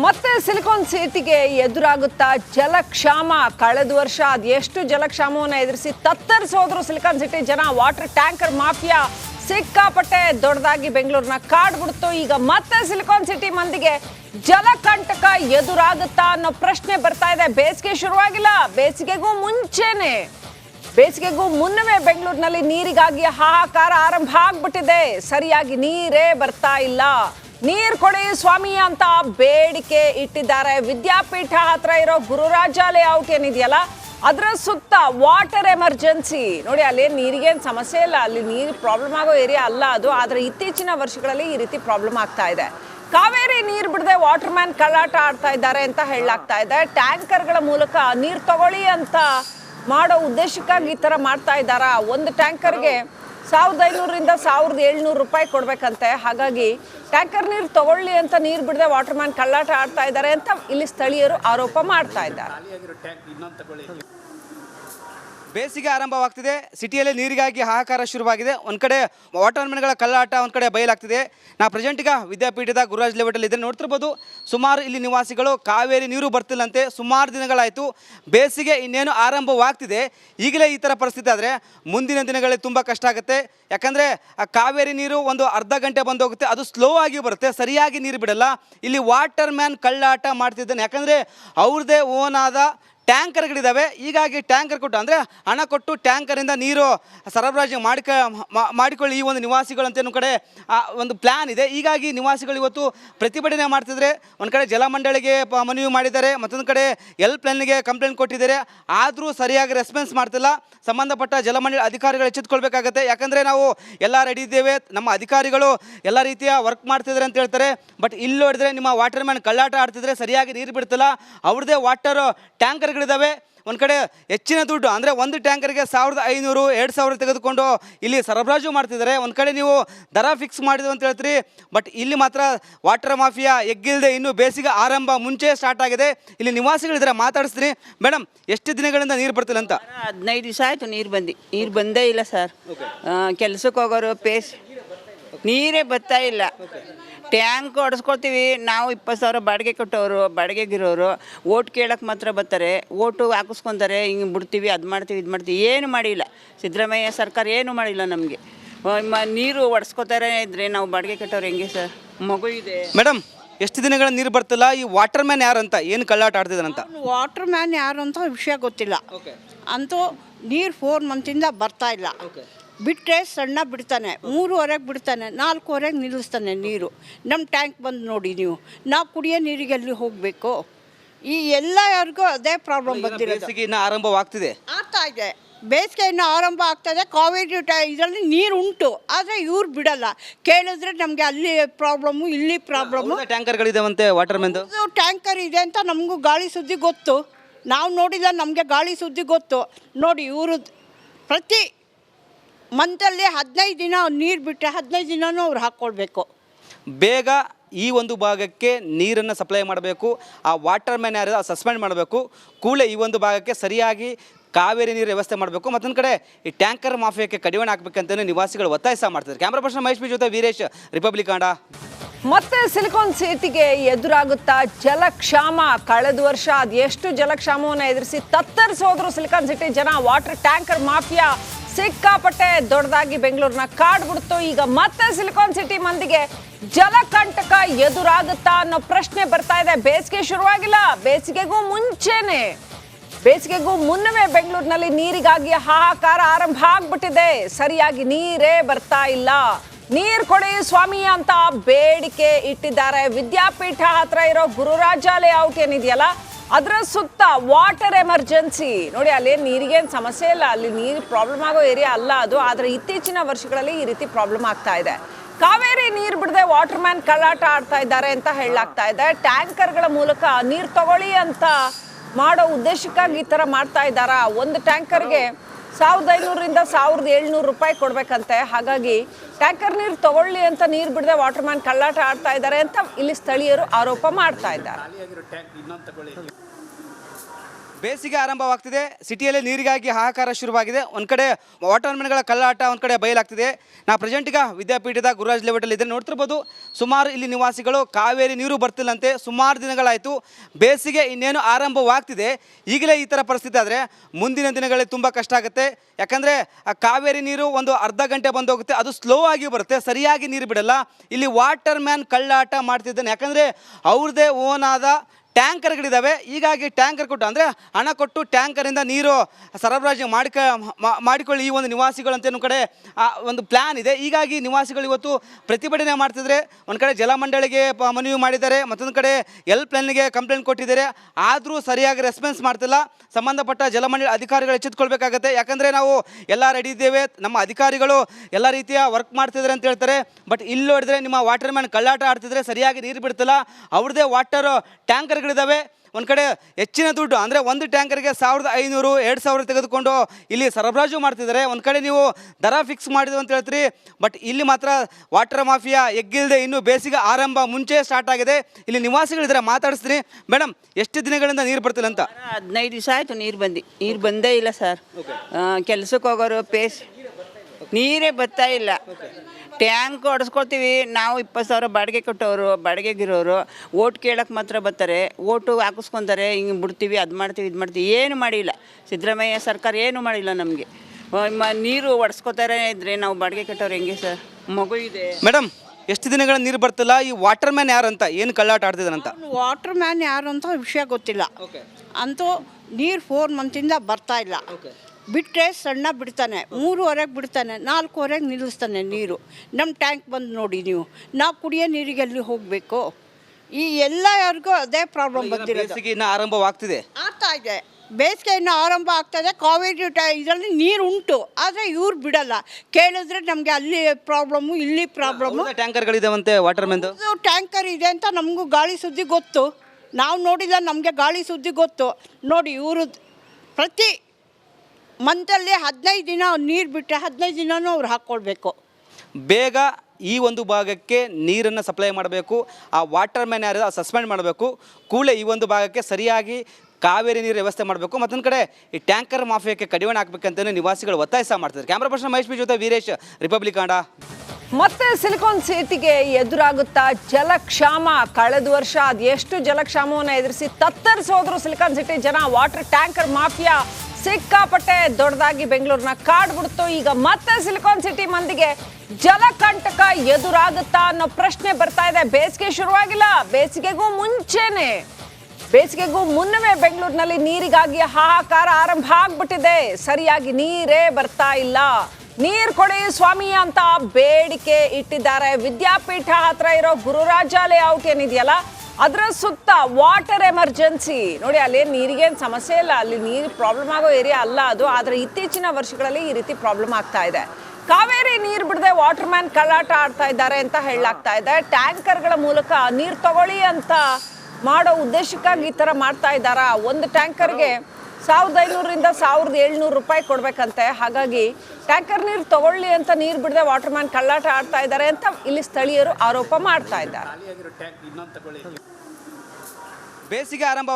ಮತ್ತೆ ಸಿಲಿಕಾನ್ ಸಿಟಿಗೆ ಎದುರಾಗುತ್ತಾ ಜಲಕ್ಷಾಮ. ಕಳೆದ ವರ್ಷ ಅದು ಎಷ್ಟು ಜಲಕ್ಷಾಮವನ್ನು ಎದುರಿಸಿ ತತ್ತರಿಸೋದ್ರು ಸಿಲಿಕಾನ್ ಸಿಟಿ ಜನ. ವಾಟರ್ ಟ್ಯಾಂಕರ್ ಮಾಫಿಯಾ ಸಿಕ್ಕಾಪಟ್ಟೆ ದೊಡ್ಡದಾಗಿ ಬೆಂಗಳೂರನ್ನ ಕಾಡ್ಬಿಡ್ತು ಈಗ ಮತ್ತೆ ಸಿಲಿಕಾನ್ ಸಿಟಿ ಮಂದಿಗೆ ಜಲಕಂಟಕ ಎದುರಾಗುತ್ತಾ ಅನ್ನೋ ಪ್ರಶ್ನೆ ಬರ್ತಾ ಇದೆ. ಬೇಸಿಗೆ ಶುರುವಾಗಿಲ್ಲ. ಬೇಸಿಗೆಗೂ ಮುಂಚೆನೆ, ಬೇಸಿಗೆಗೂ ಮುನ್ನವೇ ಬೆಂಗಳೂರಿನಲ್ಲಿ ನೀರಿಗಾಗಿ ಹಾಹಾಕಾರ ಆರಂಭ ಆಗ್ಬಿಟ್ಟಿದೆ. ಸರಿಯಾಗಿ ನೀರೇ ಬರ್ತಾ ಇಲ್ಲ. ನೀರ್ ಕೊಡಿ ಸ್ವಾಮಿ ಅಂತ ಬೇಡಿಕೆ ಇಟ್ಟಿದ್ದಾರೆ. ವಿದ್ಯಾಪೀಠ ಹತ್ರ ಇರೋ ಗುರುರಾಜಾಲಯ ಲೇಔಟ್ ಏನಿದೆಯಲ್ಲ, ಅದರ ಸುತ್ತ ವಾಟರ್ ಎಮರ್ಜೆನ್ಸಿ ನೋಡಿ, ಅಲ್ಲಿ ನೀರಿಗೇನು ಸಮಸ್ಯೆ ಇಲ್ಲ. ಅಲ್ಲಿ ನೀರು ಪ್ರಾಬ್ಲಮ್ ಆಗೋ ಏರಿಯಾ ಅಲ್ಲ ಅದು. ಆದರೆ ಇತ್ತೀಚಿನ ವರ್ಷಗಳಲ್ಲಿ ಈ ರೀತಿ ಪ್ರಾಬ್ಲಮ್ ಆಗ್ತಾ ಇದೆ. ಕಾವೇರಿ ನೀರು ಬಿಡದೆ ವಾಟರ್ ಮ್ಯಾನ್ ಕಳ್ಳಾಟ ಆಡ್ತಾ ಇದ್ದಾರೆ ಅಂತ ಹೇಳಲಾಗ್ತಾ ಇದೆ. ಟ್ಯಾಂಕರ್ಗಳ ಮೂಲಕ ನೀರು ತಗೊಳ್ಳಿ ಅಂತ ಮಾಡೋ ಉದ್ದೇಶಕ್ಕಾಗಿ ಈ ಥರ ಮಾಡ್ತಾ ಇದ್ದಾರಾ? ಒಂದು ಟ್ಯಾಂಕರ್ಗೆ ಸಾವಿರದ ಐನೂರರಿಂದ ಸಾವಿರದ ಏಳ್ನೂರು ರೂಪಾಯಿ ಕೊಡಬೇಕಂತೆ. ಹಾಗಾಗಿ ಟ್ಯಾಂಕರ್ ನೀರು ತಗೊಳ್ಳಿ ಅಂತ ನೀರು ಬಿಡದೆ ವಾಟರ್ ಮ್ಯಾನ್ ಕಳ್ಳಾಟ ಆಡ್ತಾ ಇದ್ದಾರೆ ಅಂತ ಇಲ್ಲಿ ಸ್ಥಳೀಯರು ಆರೋಪ ಮಾಡ್ತಾ ಇದ್ದಾರೆ. ಬೇಸಿಗೆ ಆರಂಭವಾಗ್ತಿದೆ. ಸಿಟಿಯಲ್ಲಿ ನೀರಿಗಾಗಿ ಹಾಹಾಕಾರ ಶುರುವಾಗಿದೆ. ಒಂದು ಕಡೆ ವಾಟರ್ ಮ್ಯಾನ್ಗಳ ಕಳ್ಳಾಟ ಒಂದು ಕಡೆ ಬಯಲಾಗ್ತಿದೆ. ನಾ ಪ್ರೆಸೆಂಟ್ ವಿದ್ಯಾಪೀಠದ ಗುರುರಾಜ್ ಲೇಔಟಲ್ಲಿ ಇದ್ದರೆ ನೋಡ್ತಿರ್ಬೋದು, ಸುಮಾರು ಇಲ್ಲಿ ನಿವಾಸಿಗಳು ಕಾವೇರಿ ನೀರು ಬರ್ತಿಲ್ಲಂತೆ. ಸುಮಾರು ದಿನಗಳಾಯಿತು. ಬೇಸಿಗೆ ಇನ್ನೇನು ಆರಂಭವಾಗ್ತಿದೆ. ಈಗಲೇ ಈ ಥರ ಪರಿಸ್ಥಿತಿ ಆದರೆ ಮುಂದಿನ ದಿನಗಳಲ್ಲಿ ತುಂಬ ಕಷ್ಟ ಆಗುತ್ತೆ. ಯಾಕಂದರೆ ಆ ಕಾವೇರಿ ನೀರು ಒಂದು ಅರ್ಧ ಗಂಟೆ ಬಂದು ಹೋಗುತ್ತೆ ಅದು ಸ್ಲೋ ಆಗಿ ಬರುತ್ತೆ. ಸರಿಯಾಗಿ ನೀರು ಬಿಡಲ್ಲ. ಇಲ್ಲಿ ವಾಟರ್ ಮ್ಯಾನ್ ಕಳ್ಳಾಟ ಮಾಡ್ತಿದ್ದಾನೆ. ಯಾಕಂದರೆ ಅವ್ರದ್ದೇ ಓನ್ ಆದ ಟ್ಯಾಂಕರ್ಗಳಿದ್ದಾವೆ ಹೀಗಾಗಿ ಟ್ಯಾಂಕರ್ ಕೊಟ್ಟು, ಅಂದರೆ ಹಣ ಕೊಟ್ಟು ಟ್ಯಾಂಕರಿಂದ ನೀರು ಸರಬರಾಜು ಮಾಡ್ಕ ಮಾಡಿಕೊಳ್ಳಿ ಈ ಒಂದು ನಿವಾಸಿಗಳು ಅಂತ ಕಡೆ ಒಂದು ಪ್ಲ್ಯಾನ್ ಇದೆ. ಹೀಗಾಗಿ ನಿವಾಸಿಗಳು ಇವತ್ತು ಪ್ರತಿಭಟನೆ ಮಾಡ್ತಿದ್ರೆ ಒಂದು ಕಡೆ ಜಲಮಂಡಳಿಗೆ ಮನವಿ ಮಾಡಿದ್ದಾರೆ. ಮತ್ತೊಂದು ಕಡೆ ಎಲ್ಪ್ ಲೈನ್ಗೆ ಕಂಪ್ಲೇಂಟ್ ಕೊಟ್ಟಿದ್ದಾರೆ. ಆದರೂ ಸರಿಯಾಗಿ ರೆಸ್ಪಾನ್ಸ್ ಮಾಡ್ತಿಲ್ಲ. ಸಂಬಂಧಪಟ್ಟ ಜಲಮಂಡಳಿ ಅಧಿಕಾರಿಗಳು ಎಚ್ಚೆತ್ಕೊಳ್ಬೇಕಾಗತ್ತೆ. ಯಾಕಂದರೆ ನಾವು ಎಲ್ಲ ರೆಡಿ ಇದ್ದೇವೆ. ನಮ್ಮ ಅಧಿಕಾರಿಗಳು ಎಲ್ಲ ರೀತಿಯ ವರ್ಕ್ ಮಾಡ್ತಿದ್ದಾರೆ ಅಂತ ಹೇಳ್ತಾರೆ. ಬಟ್ ಇಲ್ಲಿ ನೋಡಿದ್ರೆ ನಿಮ್ಮ ವಾಟರ್ ಮ್ಯಾನ್ ಕಳ್ಳಾಟ ಆಡ್ತಿದ್ರೆ ಸರಿಯಾಗಿ ನೀರು ಬಿಡ್ತಿಲ್ಲ. ಅವ್ರದ್ದೇ ವಾಟರ್ ಟ್ಯಾಂಕರ್ಗಳಿದ್ದಾವೆ ಒಂದು ಕಡೆ ಹೆಚ್ಚಿನ ದುಡ್ಡು ಅಂದರೆ ಒಂದು ಟ್ಯಾಂಕರ್ಗೆ ಸಾವಿರದ ಐನೂರು ಎರಡು ಸಾವಿರ ತೆಗೆದುಕೊಂಡು ಇಲ್ಲಿ ಸರಬರಾಜು ಮಾಡ್ತಿದ್ದಾರೆ. ಒಂದು ಕಡೆ ನೀವು ದರ ಫಿಕ್ಸ್ ಮಾಡಿದ್ರು ಅಂತ ಹೇಳ್ತೀರಿ ಬಟ್ ಇಲ್ಲಿ ಮಾತ್ರ ವಾಟರ್ ಮಾಫಿಯಾ ಎಗ್ಗಿಲ್ಲದೆ ಇನ್ನೂ ಬೇಸಿಗೆ ಆರಂಭ ಮುಂಚೆ ಸ್ಟಾರ್ಟ್ ಆಗಿದೆ. ಇಲ್ಲಿ ನಿವಾಸಿಗಳಿದ್ದಾರೆ ಮಾತಾಡಿಸ್ತೀನಿ. ಮೇಡಮ್ ಎಷ್ಟು ದಿನಗಳಿಂದ ನೀರು ಬರ್ತಿಲ್ಲ ಅಂತ? ಹದಿನೈದು ದಿವಸ ಆಯಿತು ನೀರು ಬಂದು. ನೀರು ಬಂದೇ ಇಲ್ಲ ಸರ್. ಕೆಲಸಕ್ಕೆ ಹೋಗೋರು ಪೇಸ್ ನೀರೇ ಬರ್ತಾ ಇಲ್ಲ. ಟ್ಯಾಂಕ್ ಹೊಡೆಸ್ಕೊಳ್ತೀವಿ ನಾವು ಇಪ್ಪತ್ತು ಸಾವಿರ ಬಾಡಿಗೆ ಕೊಟ್ಟವರು ಬಾಡಿಗೆಗಿರೋರು ಓಟ್ ಕೇಳಕ್ಕೆ ಮಾತ್ರ ಬರ್ತಾರೆ. ಓಟು ಹಾಕಿಸ್ಕೊತಾರೆ ಹಿಂಗೆ ಬಿಡ್ತೀವಿ ಅದು ಮಾಡ್ತೀವಿ ಇದು ಮಾಡ್ತೀವಿ ಏನು ಮಾಡಿಲ್ಲ. ಸಿದ್ದರಾಮಯ್ಯ ಸರ್ಕಾರ ಏನು ಮಾಡಿಲ್ಲ ನಮಗೆ. ನೀರು ಒಡೆಸ್ಕೊತಾರೆ ಇದ್ರೆ ನಾವು ಬಾಡಿಗೆ ಕಟ್ಟೋರು ಹೆಂಗೆ ಸರ್? ಮಗು ಇದೆ. ಮೇಡಮ್ ಎಷ್ಟು ದಿನಗಳ ನೀರು ಬರ್ತಿಲ್ಲ ಈ ವಾಟರ್ ಮ್ಯಾನ್ ಯಾರು ಅಂತ ಏನು ಕಳ್ಳಾಟ ಆಡ್ತಿದ್ದಾರಂತ ವಾಟರ್ ಮ್ಯಾನ್ ಯಾರು ಅಂತ ವಿಷಯ ಗೊತ್ತಿಲ್ಲ. ಅಂತೂ ನೀರು ಫೋರ್ ಮಂತಿಂದ ಬರ್ತಾ ಇಲ್ಲ. ಬಿಟ್ಟರೆ ಸಣ್ಣ ಬಿಡ್ತಾನೆ ಮೂರುವರೆಗೆ ಬಿಡ್ತಾನೆ ನಾಲ್ಕೂವರೆಗೆ ನಿಲ್ಲಿಸ್ತಾನೆ ನೀರು. ನಮ್ಮ ಟ್ಯಾಂಕ್ ಬಂದು ನೋಡಿ ನೀವು ನಾವು ಕುಡಿಯೋ ನೀರಿಗೆ ಎಲ್ಲಿ ಹೋಗಬೇಕು? ಈ ಎಲ್ಲರಿಗೂ ಅದೇ ಪ್ರಾಬ್ಲಮ್ ಬಂದಿರೋದು. ಬೇಸಿಗೆ ಇನ್ನು ಆರಂಭವಾಗ್ತಿದೆ. ಆಗ್ತಾ ಇದೆ. ಬೇಸಿಗೆ ಇನ್ನೂ ಆರಂಭ ಆಗ್ತದೆ ಕೋವಿಡ್ ಟ ಇದರಲ್ಲಿ ನೀರು ಉಂಟು ಆದರೆ ಇವ್ರು ಬಿಡಲ್ಲ. ಕೇಳಿದ್ರೆ ನಮಗೆ ಅಲ್ಲಿ ಪ್ರಾಬ್ಲಮ್ಮು ಇಲ್ಲಿ ಪ್ರಾಬ್ಲಮ್ಮು ಟ್ಯಾಂಕರ್ಗಳಿದಾವಂತೆ ವಾಟರ್ ಮ್ಯಾನ್ದು ಇದು ಟ್ಯಾಂಕರ್ ಇದೆ ಅಂತ ನಮಗೂ ಗಾಳಿ ಸುದ್ದಿ ಗೊತ್ತು. ನಾವು ನೋಡಿಲ್ಲ ನಮಗೆ ಗಾಳಿ ಸುದ್ದಿ ಗೊತ್ತು. ನೋಡಿ ಇವರು ಪ್ರತಿ ಮಂತಲ್ಲಿ ಹದಿನೈದು ದಿನ ನೀರು ಬಿಟ್ಟರೆ ಹದಿನೈದು ದಿನವೂ ಅವ್ರು ಹಾಕ್ಕೊಳ್ಬೇಕು ಬೇಗ ಈ ಒಂದು ಭಾಗಕ್ಕೆ ನೀರನ್ನು ಸಪ್ಲೈ ಮಾಡಬೇಕು ಆ ವಾಟರ್ ಮ್ಯಾನ್ ಯಾರು ಸಸ್ಪೆಂಡ್ ಮಾಡಬೇಕು ಕೂಡಲೇ ಈ ಒಂದು ಭಾಗಕ್ಕೆ ಸರಿಯಾಗಿ ಕಾವೇರಿ ನೀರು ವ್ಯವಸ್ಥೆ ಮಾಡಬೇಕು ಮತ್ತೊಂದು ಕಡೆ ಈ ಟ್ಯಾಂಕರ್ ಮಾಫಿಯಾಕ್ಕೆ ಕಡಿವಾಣ ಹಾಕಬೇಕಂತಲೇ ನಿವಾಸಿಗಳು ಒತ್ತಾಯಿಸ ಮಾಡ್ತಾರೆ ಕ್ಯಾಮ್ರಾ ಪರ್ಸನ್ ಮಹೇಶ್ ಬಿ ಜೊತೆ ವೀರೇಶ್ ರಿಪಬ್ಲಿಕ್ ಕಾಂಡ ಮತ್ತೆ ಸಿಲಿಕಾನ್ ಸಿಟಿಗೆ ಎದುರಾಗುತ್ತಾ ಜಲಕ್ಷಾಮ. ಕಳೆದ ವರ್ಷ ಅದೆಷ್ಟು ಜಲಕ್ಷಾಮವನ್ನು ಎದುರಿಸಿ ತತ್ತರಿಸೋದ್ರು ಸಿಲಿಕಾನ್ ಸಿಟಿ ಜನ ವಾಟರ್ ಟ್ಯಾಂಕರ್ ಮಾಫಿಯಾ. ಸಿಕ್ಕಾಪಟ್ಟೆ ದೊಡ್ಡದಾಗಿ ಬೆಂಗಳೂರನ್ನ ಕಾಡ್ಬಿಡ್ತು. ಈಗ ಮತ್ತೆ ಸಿಲಿಕಾನ್ ಸಿಟಿ ಮಂದಿಗೆ ಜಲಕಂಟಕ ಎದುರಾಗುತ್ತಾ ಅನ್ನೋ ಪ್ರಶ್ನೆ ಬರ್ತಾ ಇದೆ. ಬೇಸಿಗೆ ಶುರುವಾಗಿಲ್ಲ. ಬೇಸಿಗೆಗೂ ಮುಂಚೆನೆ, ಬೇಸಿಗೆಗೂ ಮುನ್ನವೇ ಬೆಂಗಳೂರಿನಲ್ಲಿ ನೀರಿಗಾಗಿ ಹಾಹಾಕಾರ ಆರಂಭ ಆಗ್ಬಿಟ್ಟಿದೆ. ಸರಿಯಾಗಿ ನೀರೇ ಬರ್ತಾ ಇಲ್ಲ. ನೀರ್ ಕೊಡಿ ಸ್ವಾಮಿ ಅಂತ ಬೇಡಿಕೆ ಇಟ್ಟಿದ್ದಾರೆ. ವಿದ್ಯಾಪೀಠ ಹತ್ರ ಇರೋ ಗುರುರಾಜ ಲೇಔಟ್ ಏನಿದೆಯಲ್ಲ ಅದರ ಸುತ್ತ ವಾಟರ್ ಎಮರ್ಜೆನ್ಸಿ. ನೋಡಿ, ಅಲ್ಲಿ ನೀರಿಗೇನು ಸಮಸ್ಯೆ ಇಲ್ಲ. ಅಲ್ಲಿ ನೀರು ಪ್ರಾಬ್ಲಮ್ ಆಗೋ ಏರಿಯಾ ಅಲ್ಲ ಅದು. ಆದರೆ ಇತ್ತೀಚಿನ ವರ್ಷಗಳಲ್ಲಿ ಈ ರೀತಿ ಪ್ರಾಬ್ಲಮ್ ಆಗ್ತಾ ಇದೆ. ಕಾವೇರಿ ನೀರು ಬಿಡದೆ ವಾಟರ್ ಮ್ಯಾನ್ ಕಳ್ಳಾಟ ಆಡ್ತಾ ಇದ್ದಾರೆ ಅಂತ ಹೇಳಲಾಗ್ತಾ ಇದೆ. ಟ್ಯಾಂಕರ್ಗಳ ಮೂಲಕ ನೀರು ತಗೊಳ್ಳಿ ಅಂತ ಮಾಡೋ ಉದ್ದೇಶಕ್ಕಾಗಿ ಈ ಥರ ಮಾಡ್ತಾ ಇದ್ದಾರಾ? ಒಂದು ಟ್ಯಾಂಕರ್ಗೆ ಸಾವಿರದ ಐನೂರರಿಂದ ಸಾವಿರದ ಏಳ್ನೂರು ರೂಪಾಯಿ ಕೊಡಬೇಕಂತೆ. ಹಾಗಾಗಿ ಟ್ಯಾಂಕರ್ ನೀರು ತಗೊಳ್ಳಿ ಅಂತ ನೀರು ಬಿಡದೆ ವಾಟರ್ ಮ್ಯಾನ್ ಕಳ್ಳಾಟ ಆಡ್ತಾ ಇದ್ದಾರೆ ಅಂತ ಇಲ್ಲಿ ಸ್ಥಳೀಯರು ಆರೋಪ ಮಾಡ್ತಾ ಇದ್ದಾರೆ. ಬೇಸಿಗೆ ಆರಂಭವಾಗ್ತಿದೆ. ಸಿಟಿಯಲ್ಲಿ ನೀರಿಗಾಗಿ ಹಾಹಾಕಾರ ಶುರುವಾಗಿದೆ. ಒಂದು ಕಡೆ ವಾಟರ್ ಮ್ಯಾನ್ಗಳ ಕಳ್ಳಾಟ ಒಂದು ಕಡೆ ಬಯಲಾಗ್ತಿದೆ. ನಾ ಪ್ರೆಸೆಂಟ್ ಈಗ ವಿದ್ಯಾಪೀಠದ ಗುರುರಾಜ್ ಲೇಔಟಲ್ಲಿ ಇದ್ದರೆ ನೋಡ್ತಿರ್ಬೋದು. ಸುಮಾರು ಇಲ್ಲಿ ನಿವಾಸಿಗಳು ಕಾವೇರಿ ನೀರು ಬರ್ತಿಲ್ಲಂತೆ. ಸುಮಾರು ದಿನಗಳಾಯಿತು. ಬೇಸಿಗೆ ಇನ್ನೇನು ಆರಂಭವಾಗ್ತಿದೆ. ಈಗಲೇ ಈ ಥರ ಪರಿಸ್ಥಿತಿ ಆದರೆ ಮುಂದಿನ ದಿನಗಳಲ್ಲಿ ತುಂಬ ಕಷ್ಟ ಆಗುತ್ತೆ. ಯಾಕಂದರೆ ಆ ಕಾವೇರಿ ನೀರು ಒಂದು ಅರ್ಧ ಗಂಟೆ ಬಂದು ಹೋಗುತ್ತೆ ಅದು ಸ್ಲೋ ಆಗಿ ಬರುತ್ತೆ. ಸರಿಯಾಗಿ ನೀರು ಬಿಡಲ್ಲ. ಇಲ್ಲಿ ವಾಟರ್ ಮ್ಯಾನ್ ಕಳ್ಳಾಟ ಮಾಡ್ತಿದ್ದಾನೆ. ಯಾಕಂದರೆ ಅವ್ರದ್ದೇ ಓನ್ ಟ್ಯಾಂಕರ್ಗಳಿದ್ದಾವೆ ಹೀಗಾಗಿ ಟ್ಯಾಂಕರ್ ಕೊಟ್ಟು, ಅಂದರೆ ಹಣ ಕೊಟ್ಟು ಟ್ಯಾಂಕರಿಂದ ನೀರು ಸರಬರಾಜು ಮಾಡಿಕ ಮಾಡಿಕೊಳ್ಳಿ ಈ ಒಂದು ನಿವಾಸಿಗಳು ಅಂತ ಒಂದು ಕಡೆ ಒಂದು ಪ್ಲ್ಯಾನ್ ಇದೆ. ಹೀಗಾಗಿ ನಿವಾಸಿಗಳು ಇವತ್ತು ಪ್ರತಿಭಟನೆ ಮಾಡ್ತಿದ್ರೆ ಒಂದು ಕಡೆ ಜಲಮಂಡಳಿಗೆ ಮನವಿ ಮಾಡಿದ್ದಾರೆ. ಮತ್ತೊಂದು ಕಡೆ ಎಲ್ಪ್ ಲೈನ್ಗೆ ಕಂಪ್ಲೇಂಟ್ ಕೊಟ್ಟಿದ್ದಾರೆ. ಆದರೂ ಸರಿಯಾಗಿ ರೆಸ್ಪಾನ್ಸ್ ಮಾಡ್ತಿಲ್ಲ. ಸಂಬಂಧಪಟ್ಟ ಜಲಮಂಡಳಿ ಅಧಿಕಾರಿಗಳು ಎಚ್ಚೆತ್ಕೊಳ್ಬೇಕಾಗತ್ತೆ. ಯಾಕಂದರೆ ನಾವು ಎಲ್ಲ ರೆಡಿ ಇದ್ದೇವೆ. ನಮ್ಮ ಅಧಿಕಾರಿಗಳು ಎಲ್ಲ ರೀತಿಯ ವರ್ಕ್ ಮಾಡ್ತಿದ್ದಾರೆ ಅಂತ ಹೇಳ್ತಾರೆ. ಬಟ್ ಇಲ್ಲಿ ನೋಡಿದ್ರೆ ನಿಮ್ಮ ವಾಟರ್ ಮ್ಯಾನ್ ಕಳ್ಳಾಟ ಆಡ್ತಿದ್ರೆ ಸರಿಯಾಗಿ ನೀರು ಬಿಡ್ತಿಲ್ಲ. ಅವ್ರದ್ದೇ ವಾಟರ್ ಟ್ಯಾಂಕರ್ಗಳಿದ್ದಾವೆ ಒಂದು ಕಡೆ ಹೆಚ್ಚಿನ ದುಡ್ಡು ಅಂದರೆ ಒಂದು ಟ್ಯಾಂಕರ್ಗೆ ಸಾವಿರದ ಐನೂರು ಎರಡು ಸಾವಿರ ತೆಗೆದುಕೊಂಡು ಇಲ್ಲಿ ಸರಬರಾಜು ಮಾಡ್ತಿದ್ದಾರೆ. ಒಂದು ಕಡೆ ನೀವು ದರ ಫಿಕ್ಸ್ ಮಾಡಿದ್ವಿ ಅಂತ ಹೇಳ್ತೀರಿ ಬಟ್ ಇಲ್ಲಿ ಮಾತ್ರ ವಾಟರ್ ಮಾಫಿಯಾ ಎಗ್ಗಿಲ್ಲದೆ ಇನ್ನೂ ಬೇಸಿಗೆ ಆರಂಭ ಮುಂಚೆ ಸ್ಟಾರ್ಟ್ ಆಗಿದೆ. ಇಲ್ಲಿ ನಿವಾಸಿಗಳಿದ್ದಾರೆ ಮಾತಾಡಿಸ್ತೀನಿ. ಮೇಡಮ್ ಎಷ್ಟು ದಿನಗಳಿಂದ ನೀರು ಬರ್ತಿಲ್ಲ ಅಂತ? ಹದಿನೈದು ದಿವಸ ಆಯಿತು ನೀರು ಬಂದು. ನೀರು ಬಂದೇ ಇಲ್ಲ ಸರ್. ಕೆಲಸಕ್ಕೆ ಹೋಗೋರು ಪೇಸ್ ನೀರೇ ಬರ್ತಾ ಇಲ್ಲ. ಟ್ಯಾಂಕ್ ಹೊಡೆಸ್ಕೊಳ್ತೀವಿ ನಾವು ಇಪ್ಪತ್ತು ಸಾವಿರ ಬಾಡಿಗೆ ಕೊಟ್ಟವರು ಬಾಡಿಗೆಗಿರೋರು ಓಟ್ ಕೇಳೋಕ್ಕೆ ಮಾತ್ರ ಬರ್ತಾರೆ. ಓಟು ಹಾಕಿಸ್ಕೊತಾರೆ. ಹಿಂಗೆ ಬಿಡ್ತೀವಿ ಅದು ಮಾಡ್ತೀವಿ ಇದು ಮಾಡ್ತೀವಿ. ಏನು ಮಾಡಿಲ್ಲ. ಸಿದ್ದರಾಮಯ್ಯ ಸರ್ಕಾರ ಏನು ಮಾಡಿಲ್ಲ ನಮಗೆ. ನೀರು ಒಡೆಸ್ಕೊತಾರೆ ಇದ್ರೆ ನಾವು ಬಾಡಿಗೆ ಕಟ್ಟೋರು ಹೆಂಗೆ ಸರ್? ಮಗು ಇದೆ. ಮೇಡಮ್ ಎಷ್ಟು ದಿನಗಳ ನೀರು ಬರ್ತಿಲ್ಲ? ಈ ವಾಟರ್ ಮ್ಯಾನ್ ಯಾರು ಅಂತ? ಏನು ಕಳ್ಳಾಟ ಆಡ್ತಿದ್ದಾರಂತ ವಾಟರ್ ಮ್ಯಾನ್ ಯಾರು ಅಂತ ವಿಷಯ ಗೊತ್ತಿಲ್ಲ. ಅಂತೂ ನೀರು ಫೋರ್ ಮಂತಿಂದ ಬರ್ತಾ ಇಲ್ಲ. ಬಿಟ್ಟರೆ ಸಣ್ಣ ಬಿಡ್ತಾನೆ ಮೂರುವರೆಗೆ ಬಿಡ್ತಾನೆ ನಾಲ್ಕೂವರೆಗೆ ನಿಲ್ಲಿಸ್ತಾನೆ ನೀರು. ನಮ್ಮ ಟ್ಯಾಂಕ್ ಬಂದು ನೋಡಿ ನೀವು ನಾವು ಕುಡಿಯೋ ನೀರಿಗೆ ಅಲ್ಲಿ ಹೋಗಬೇಕು? ಈ ಎಲ್ಲ ಯಾರಿಗೂ ಅದೇ ಪ್ರಾಬ್ಲಮ್ ಬಂದಿರೋದು. ಬೇಸಿಗೆ ಇನ್ನು ಆರಂಭವಾಗ್ತಿದೆ. ಆಗ್ತಾ ಇದೆ. ಬೇಸಿಗೆ ಇನ್ನು ಆರಂಭ ಆಗ್ತದೆ ಕೋವಿಡ್ ಇದರಲ್ಲಿ ನೀರು ಉಂಟು ಆದರೆ ಇವ್ರು ಬಿಡಲ್ಲ. ಕೇಳಿದ್ರೆ ನಮಗೆ ಅಲ್ಲಿ ಪ್ರಾಬ್ಲಮ್ಮು ಇಲ್ಲಿ ಪ್ರಾಬ್ಲಮ್ಮು ಟ್ಯಾಂಕರ್ಗಳಿದಾವಂತೆ ವಾಟರ್ ಮೆನ್ ಟ್ಯಾಂಕರ್ ಇದೆ ಅಂತ ನಮಗೂ ಗಾಳಿ ಸುದ್ದಿ ಗೊತ್ತು. ನಾವು ನೋಡಿಲ್ಲ ನಮಗೆ ಗಾಳಿ ಸುದ್ದಿ ಗೊತ್ತು. ನೋಡಿ ಇವರು ಪ್ರತಿ ಮಂತಲ್ಲಿ ಹದಿನೈದು ದಿನ ನೀರು ಬಿಟ್ಟರೆ ಹದಿನೈದು ದಿನವೂ ಅವ್ರು ಹಾಕ್ಕೊಳ್ಬೇಕು ಬೇಗ ಈ ಒಂದು ಭಾಗಕ್ಕೆ ನೀರನ್ನು ಸಪ್ಲೈ ಮಾಡಬೇಕು ಆ ವಾಟರ್ ಮ್ಯಾನ್ ಯಾರು ಸಸ್ಪೆಂಡ್ ಮಾಡಬೇಕು ಕೂಡಲೇ ಈ ಒಂದು ಭಾಗಕ್ಕೆ ಸರಿಯಾಗಿ ಕಾವೇರಿ ನೀರು ವ್ಯವಸ್ಥೆ ಮಾಡಬೇಕು ಮತ್ತೊಂದು ಕಡೆ ಈ ಟ್ಯಾಂಕರ್ ಮಾಫಿಯಾಕ್ಕೆ ಕಡಿವಾಣ ಹಾಕಬೇಕಂತಲೇ ನಿವಾಸಿಗಳು ಒತ್ತಾಯ ಮಾಡ್ತಾರೆ ಕ್ಯಾಮ್ರಾ ಪರ್ಸನ್ ಮಹೇಶ್ ಬಿ ಜೊತೆ ವೀರೇಶ್ ರಿಪಬ್ಲಿಕ್ ಕಾಂಡ ಮತ್ತೆ ಸಿಲಿಕಾನ್ ಸಿಟಿಗೆ ಎದುರಾಗುತ್ತಾ ಜಲಕ್ಷಾಮ. ಕಳೆದ ವರ್ಷ ಅದೆಷ್ಟು ಜಲಕ್ಷಾಮವನ್ನು ಎದುರಿಸಿ ತತ್ತರಿಸೋದ್ರು ಸಿಲಿಕಾನ್ ಸಿಟಿ ಜನ ವಾಟರ್ ಟ್ಯಾಂಕರ್ ಮಾಫಿಯಾ ಸಿಕ್ಕಾಪಟ್ಟೆ ದೊಡ್ಡದಾಗಿ ಬೆಂಗಳೂರನ್ನ ಕಾಡ್ಬಿಡ್ತು ಈಗ ಮತ್ತೆ ಸಿಲಿಕಾನ್ ಸಿಟಿ ಮಂದಿಗೆ ಜಲಕಂಟಕ ಎದುರಾಗುತ್ತಾ ಅನ್ನೋ ಪ್ರಶ್ನೆ ಬರ್ತಾ ಇದೆ. ಬೇಸಿಗೆ ಶುರುವಾಗಿಲ್ಲ. ಬೇಸಿಗೆಗೂ ಮುಂಚೆನೆ, ಬೇಸಿಗೆಗೂ ಮುನ್ನವೇ ಬೆಂಗಳೂರಿನಲ್ಲಿ ನೀರಿಗಾಗಿ ಹಾಹಾಕಾರ ಆರಂಭ ಆಗ್ಬಿಟ್ಟಿದೆ. ಸರಿಯಾಗಿ ನೀರೇ ಬರ್ತಾ ಇಲ್ಲ. ನೀರ್ ಕೊಡಿ ಸ್ವಾಮಿ ಅಂತ ಬೇಡಿಕೆ ಇಟ್ಟಿದ್ದಾರೆ. ವಿದ್ಯಾಪೀಠ ಹತ್ರ ಇರೋ ಗುರುರಾಜಾಲಯ ಏನಿದೆಯಲ್ಲ ಅದರ ಸುತ್ತ ವಾಟರ್ ಎಮರ್ಜೆನ್ಸಿ ನೋಡಿ, ಅಲ್ಲಿ ನೀರಿಗೇನು ಸಮಸ್ಯೆ ಇಲ್ಲ. ಅಲ್ಲಿ ನೀರು ಪ್ರಾಬ್ಲಮ್ ಆಗೋ ಏರಿಯಾ ಅಲ್ಲ ಅದು. ಆದರೆ ಇತ್ತೀಚಿನ ವರ್ಷಗಳಲ್ಲಿ ಈ ರೀತಿ ಪ್ರಾಬ್ಲಮ್ ಆಗ್ತಾ ಇದೆ. ಕಾವೇರಿ ನೀರು ಬಿಡದೆ ವಾಟರ್ ಮ್ಯಾನ್ ಕಳ್ಳಾಟ ಆಡ್ತಾ ಇದ್ದಾರೆ ಅಂತ ಹೇಳಲಾಗ್ತಾ ಇದೆ. ಟ್ಯಾಂಕರ್ಗಳ ಮೂಲಕ ನೀರು ತಗೊಳ್ಳಿ ಅಂತ ಮಾಡೋ ಉದ್ದೇಶಕ್ಕಾಗಿ ಈ ಥರ ಮಾಡ್ತಾ ಇದ್ದಾರಾ? ಒಂದು ಟ್ಯಾಂಕರ್ಗೆ ಸಾವಿರದ ಐನೂರರಿಂದ ಸಾವಿರದ ಏಳ್ನೂರು ರೂಪಾಯಿ ಕೊಡ್ಬೇಕಂತೆ. ಹಾಗಾಗಿ ಟ್ಯಾಂಕರ್ ನೀರು ತಗೊಳ್ಳಿ ಅಂತ ನೀರು ಬಿಡದೆ ವಾಟರ್ ಮ್ಯಾನ್ ಕಳ್ಳಾಟ ಆಡ್ತಾ ಇದ್ದಾರೆ ಅಂತ ಇಲ್ಲಿ ಸ್ಥಳೀಯರು ಆರೋಪ ಮಾಡ್ತಾ ಇದ್ದಾರೆ. ಬೇಸಿಗೆ ಆರಂಭ